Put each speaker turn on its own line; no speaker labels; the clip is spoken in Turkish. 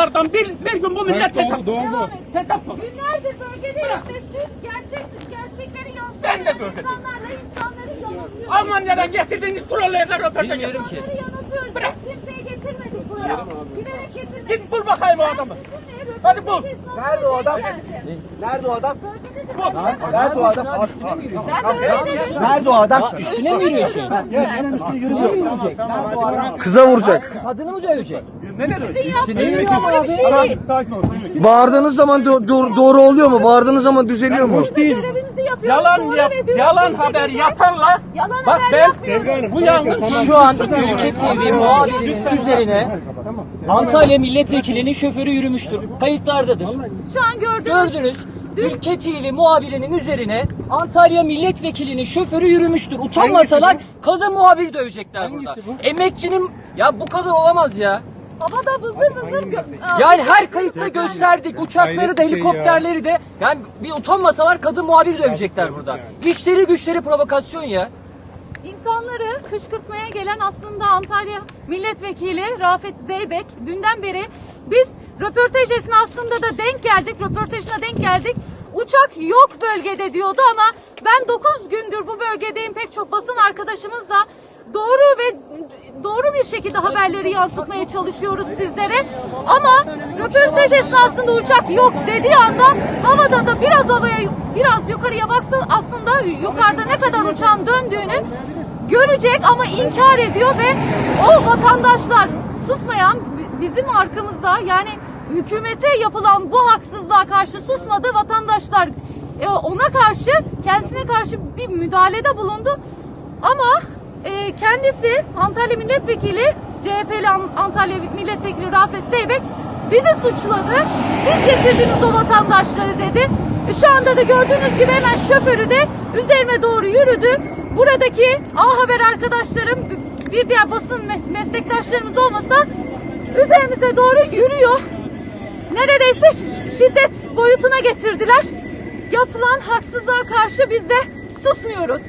dolardan bir, bir gün bu millet
doğru,
hesap.
doğru.
Et.
Hesap sor.
Günlerdir bölgedeyiz ve siz gerçek, gerçekleri yansıtın.
Ben de bölgedeyim.
İnsanlarla insanları yanıltıyorsunuz.
Almanya'dan getirdiğiniz trollerle röportaj
Bilmiyorum ki.
Yanıltıyoruz.
Bırak.
Biz kimseyi getirmedik buraya. Bilerek getirmedik.
Git bul bakayım o adamı. Hadi bul.
Nerede o adam? Nerede o adam? Nerede o adam?
Üstüne mi
bölgedeyim.
Nerede o adam?
Üstüne mi yürüyorsun?
Gözünün üstüne yürümüyor.
Kıza vuracak.
Kadını mı dövecek? Üstüne yürüyor abi?
Sakin, ol.
Bağırdığınız zaman do- do- doğru oluyor mu? Bağırdığınız zaman düzeliyor mu?
Biz de görevimizi yapıyoruz.
Yalan yap, yalan haber yapanla
Yalan
bak ben bu yanlış
Şu an Ülke TV muhabirinin üzerine Antalya milletvekilinin şoförü yürümüştür. Kayıtlardadır.
Şu an gördüğünüz
Gördünüz. Ülke TV muhabirinin üzerine Antalya milletvekilinin şoförü yürümüştür. Utanmasalar kadın muhabiri dövecekler burada. Emekçinin ya bu kadar olamaz ya.
havada vızır vızır gö-
Yani her kayıtta gösterdik uçakları da
şey
helikopterleri de yani bir utanmasalar kadın muhabiri dövecekler burada. İşleri güçleri provokasyon ya.
İnsanları kışkırtmaya gelen aslında Antalya Milletvekili Rafet Zeybek. Dünden beri biz röportaj esnasında da denk geldik, röportajına denk geldik. Uçak yok bölgede diyordu ama ben 9 gündür bu bölgedeyim pek çok basın arkadaşımızla doğru ve doğru bir şekilde haberleri yansıtmaya çalışıyoruz sizlere. Ama röportaj esnasında uçak yok dediği anda havada da biraz havaya biraz yukarıya baksa aslında yukarıda ne kadar uçağın döndüğünü görecek ama inkar ediyor ve o vatandaşlar susmayan bizim arkamızda yani hükümete yapılan bu haksızlığa karşı susmadı vatandaşlar e, ona karşı kendisine karşı bir müdahalede bulundu ama e, kendisi Antalya Milletvekili CHP'li An- Antalya Milletvekili Rafet Zeybek bizi suçladı. Siz getirdiniz o vatandaşları dedi. E, Şu anda da gördüğünüz gibi hemen şoförü de üzerime doğru yürüdü. Buradaki A Haber arkadaşlarım bir diğer basın me- meslektaşlarımız olmasa üzerimize doğru yürüyor. Neredeyse şiddet boyutuna getirdiler. Yapılan haksızlığa karşı biz de susmuyoruz.